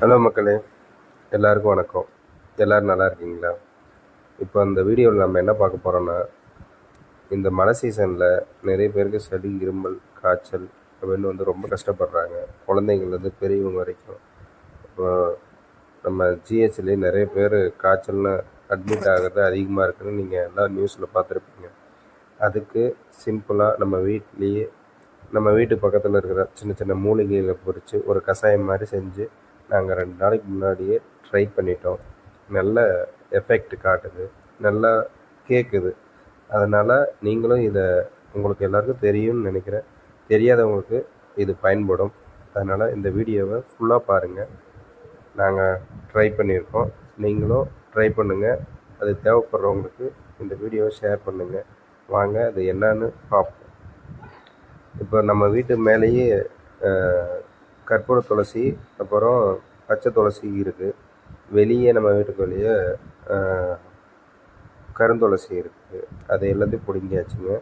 Hello மக்களே எல்லாருக்கும் வணக்கம். எல்லோரும் நல்லா இருக்கீங்களா? இப்போ அந்த வீடியோவில் நம்ம என்ன பார்க்க போகிறோன்னா இந்த மழை சீசனில் நிறைய பேருக்கு சளி இருமல் காய்ச்சல் அப்படின்னு வந்து ரொம்ப கஷ்டப்படுறாங்க. குழந்தைங்கள்லேருந்து பெரியவங்க வரைக்கும். இப்போ நம்ம ஜிஹெச்லேயே நிறைய பேர் காய்ச்சல்னு அட்மிட் ஆகிறது அதிகமாக இருக்குன்னு நீங்கள் எல்லாம் நியூஸில் பார்த்துருப்பீங்க. அதுக்கு சிம்பிளாக நம்ம வீட்லேயே நம்ம வீட்டு பக்கத்தில் இருக்கிற சின்ன சின்ன மூலிகைகளை பொறித்து ஒரு கஷாயம் மாதிரி செஞ்சு நாங்கள் ரெண்டு நாளைக்கு முன்னாடியே ட்ரை பண்ணிட்டோம். நல்ல எஃபெக்ட் காட்டுது. நல்லா கேட்குது அதனால் நீங்களும் இதை உங்களுக்கு எல்லாருக்கும் தெரியும்னு நினைக்கிறேன். தெரியாதவங்களுக்கு இது பயன்படும். அதனால் இந்த வீடியோவை ஃபுல்லாக பாருங்கள் நாங்கள் ட்ரை பண்ணியிருக்கோம். நீங்களும் ட்ரை பண்ணுங்கள் அது தேவைப்படுறவங்களுக்கு இந்த வீடியோவை ஷேர் பண்ணுங்கள் வாங்க அது என்னன்னு பார்ப்போம். இப்போ நம்ம வீட்டு மேலேயே கற்பூர துளசி அப்புறம் பச்சை துளசி இருக்குது வெளியே நம்ம வீட்டுக்கு வெளியே கருந்துளசி இருக்குது அது எல்லாத்தையும் பிடுங்கியாச்சுங்க.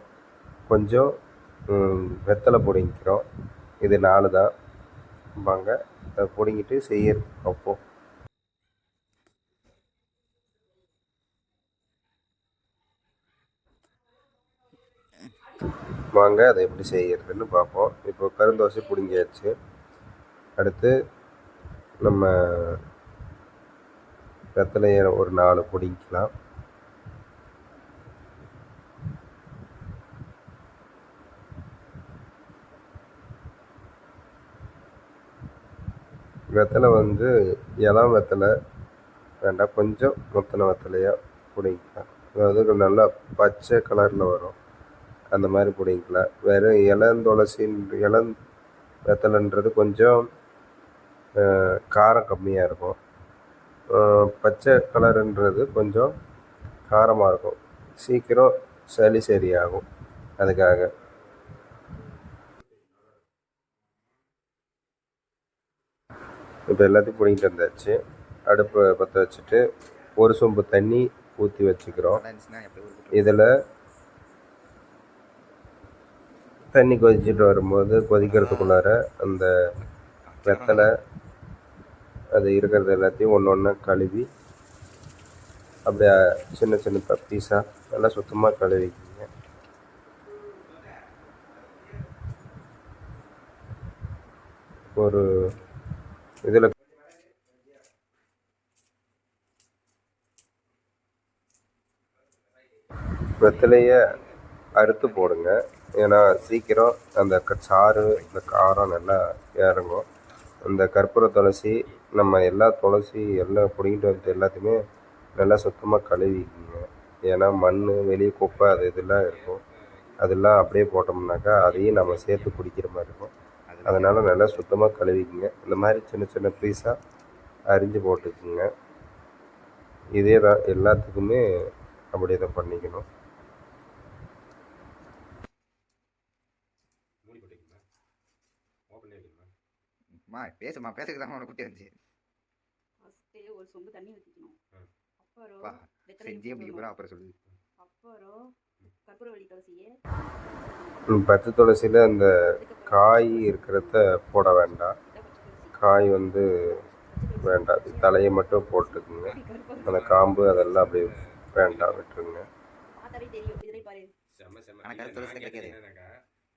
கொஞ்சம் வெத்தலை பிடுங்கிக்கிறோம். இது நாலு தான். வாங்க அதை பிடுங்கிட்டு செய்ய பார்ப்போம் வாங்க அதை எப்படி செய்யறதுன்னு பார்ப்போம். இப்போ கருந்தோசை பிடுங்கியாச்சு. அடுத்து நம்ம வெத்தலையை ஒரு நாலு பிடிங்கிக்கலாம் வெத்தலை வந்து இளம் வெத்தலை வேண்டாம் கொஞ்சம் முத்தின வெத்தலையாக பிடிங்கிக்கலாம் அதாவது நல்லா பச்சை கலரில் வரும். அந்த மாதிரி பிடிக்கலாம். வெறும் இளந்துளசின் இளம் வெத்தலைன்றது கொஞ்சம் காரம் கம்மியாக இருக்கும். பச்சை கலருன்றது கொஞ்சம் காரமாக இருக்கும். சீக்கிரம் சளி சரியாகும். அதுக்காக. இப்போ எல்லாத்தையும் பிடிங்கிட்டு வந்தாச்சு. அடுப்பை பற்ற வச்சுட்டு ஒரு சொம்பு தண்ணி ஊற்றி வச்சுக்கிறோம். இதில் தண்ணி கொதிச்சுட்டு வரும்போது கொதிக்கிறதுக்குள்ளார அந்த வெத்தலை அது இருக்கிறது எல்லாத்தையும் ஒன்று ஒன்றா கழுவி அப்படியே சின்ன சின்ன பீஸாக நல்லா சுத்தமாக கழுவிக்கிங்க ஒரு இதில் வெத்தலையை அறுத்து போடுங்க. ஏன்னா சீக்கிரம் அந்த சாறு இந்த காரம் நல்லா இறங்கும். இந்த கற்பூர துளசி நம்ம எல்லா துளசி எல்லாம் பிடிங்கிட்டு வந்து எல்லாத்தையுமே நல்லா சுத்தமாக கழுவிக்குங்க. ஏன்னா மண் வெளியே குப்பை அது இதெல்லாம் இருக்கும். அதெல்லாம் அப்படியே போட்டோம்னாக்கா அதையும் நம்ம சேர்த்து குடிக்கிற மாதிரி இருக்கும். அதனால் நல்லா சுத்தமாக கழுவிக்குங்க. இந்த மாதிரி சின்ன சின்ன பீஸாக அரிஞ்சு போட்டுக்குங்க. இதே தான் எல்லாத்துக்குமே அப்படியே இதை பண்ணிக்கணும். மா பேசுமா பேசுறதுக்கு தான் உனக்கு குட்டி வந்துச்சு ஃபஸ்ட்டு ஒரு சொம்பு தண்ணி ஊற்றிக்கணும். அப்புறம் செஞ்சே போடணும். அப்புறம் சொல்லு. அப்புறம் கற்பூரவள்ளி துளசியை ம், பச்சை துளசியில் அந்த காய் இருக்கிறத போட வேண்டாம். காய் வந்து வேண்டாம். தலையை மட்டும் போட்டுக்குங்க. அந்த காம்பு அதெல்லாம் அப்படியே வேண்டாம் விட்டுருங்க.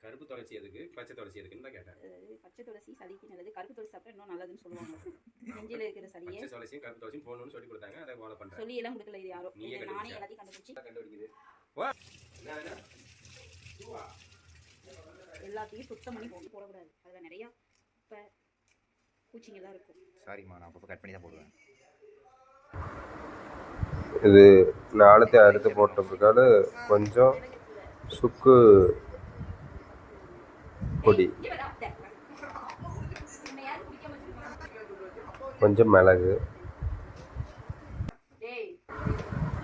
கருப்பு துளசி எதுக்கு? பச்சை துளசி எதுக்குன்னு தான் கேட்டேன். பச்சை துளசி சளிக்கு நல்லது கருப்பு துளசி சாப்பிட்டா இன்னும் நல்லதுன்னு சொல்லுவாங்க. நெஞ்சில் இருக்கிற சளியை. பச்சை துளசியும் கருப்பு துளசியும் போகணும்னு சொல்லி கொடுத்தாங்க. அதை ஃபாலோ பண்றேன். சொல்லி எல்லாம் கொடுக்கல இது யாரும் இது நானே? எல்லாத்தையும் கண்டுபிடிச்சி. கண்டுபிடிக்குது? எல்லாத்தையும் சுத்தம் பண்ணி போட்டு போடக்கூடாது. அதில் நிறையா இப்போ பூச்சிங்கெல்லாம் இருக்கும். சாரிம்மா நான் அப்பப்போ கட் பண்ணி தான் போடுவேன். இது நாளத்தை அறுத்து போட்ட பிற்காடு கொஞ்சம் சுக்கு பொடி கொஞ்சம் மிளகு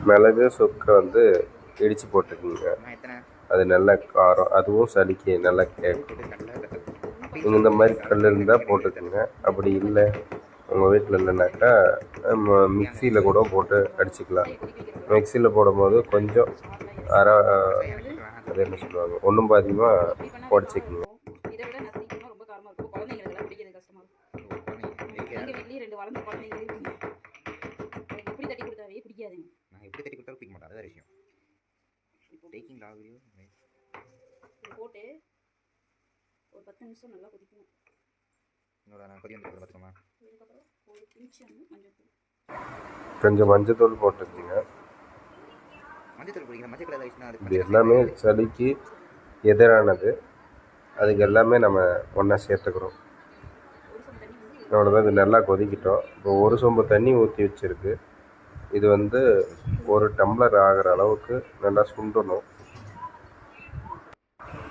மிளகு சுக்கை வந்து இடித்து போட்டுக்குங்க அது நல்ல காரம் அதுவும் சளிக்கு நல்லா கேட்கும் நீங்கள் இந்த மாதிரி கல் இருந்தால் போட்டுக்கோங்க அப்படி இல்லை உங்கள் வீட்டில் இல்லைனாக்கா நம்ம மிக்சியில் கூட போட்டு அடிச்சுக்கலாம் மிக்சியில் போடும்போது கொஞ்சம் அரை அது என்ன சொல்லுவாங்க ஒன்றும் பாதியமாக உடச்சிக்கோங்க இது போட்டு ஒரு பத்து நிமிஷம் நல்லா கொதிக்கணும். என்னோட நான் கொதி வந்து பார்த்துக்கோமா அதுக்கப்புறம் ஒரு பிஞ்சு வந்து மஞ்சள் தூள் கொஞ்சம் மஞ்சத்தூள் போட்டுருக்கீங்க மஞ்சள் தூள் பிடிக்கிற மஞ்சள் கலர் ஆயிடுச்சுன்னா அது இது எல்லாமே சளிக்கு எதிரானது. அதுக்கு எல்லாமே நம்ம ஒன்றா சேர்த்துக்கிறோம். அவ்வளோதான் இது நல்லா கொதிக்கிட்டோம். இப்போ ஒரு சொம்பு தண்ணி ஊற்றி வச்சுருக்கு. இது வந்து ஒரு டம்ளர் ஆகிற அளவுக்கு நல்லா சுண்டணும்.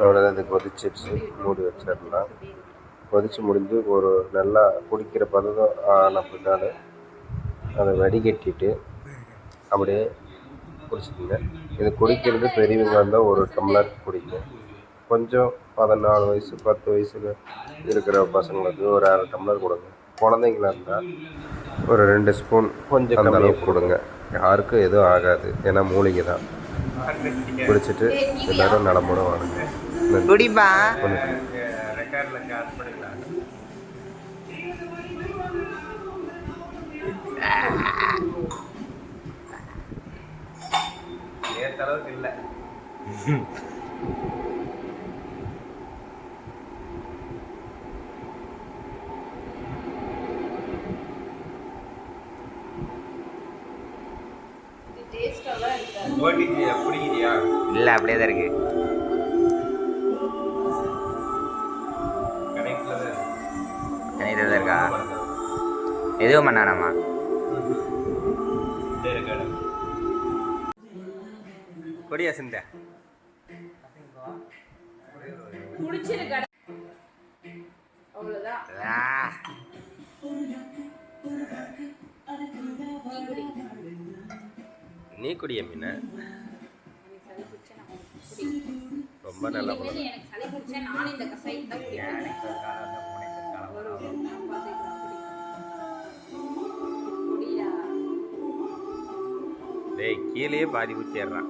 அவ்வளோதான் இது கொதிச்சிடுச்சு மூடி வச்சிடலாம். கொதிச்சு முடிஞ்சு ஒரு நல்லா குடிக்கிற பதம் ஆன பின்னாடி அதை வடிகட்டிட்டு அப்படியே குடிச்சிக்கங்க. இது குடிக்கிறது பெரியவங்க இருந்தால் ஒரு டம்ளர் குடிங்க. கொஞ்சம் பதினாலு வயசு பத்து வயசுல இருக்கிற பசங்களுக்கு ஒரு அரை டம்ளர் கொடுங்க. குழந்தைங்களா இருந்தால் ஒரு ரெண்டு ஸ்பூன் கொஞ்சம் அந்த அளவுக்கு கொடுங்க. யாருக்கும் எதுவும் ஆகாது. ஏன்னா மூலிகை தான் குடிச்சிட்டு எல்லாரும் நலமுடன் வாழுங்க. குடிப்பா. ஏத்தளவுக்கு இல்லை இல்லை அப்படியே தான் இருக்கு. இருக்கா? எதுவும் பண்ணானாமா. கொடியா சிந்த. நீ குடிய மீன். ரொம்ப நல்லா எனக்கு சளி பிடிச்சா நானும் இந்த கசாயம் தான் குடிப்பேன். டேய் கீழேயே பாதி ஊற்றிடுறான்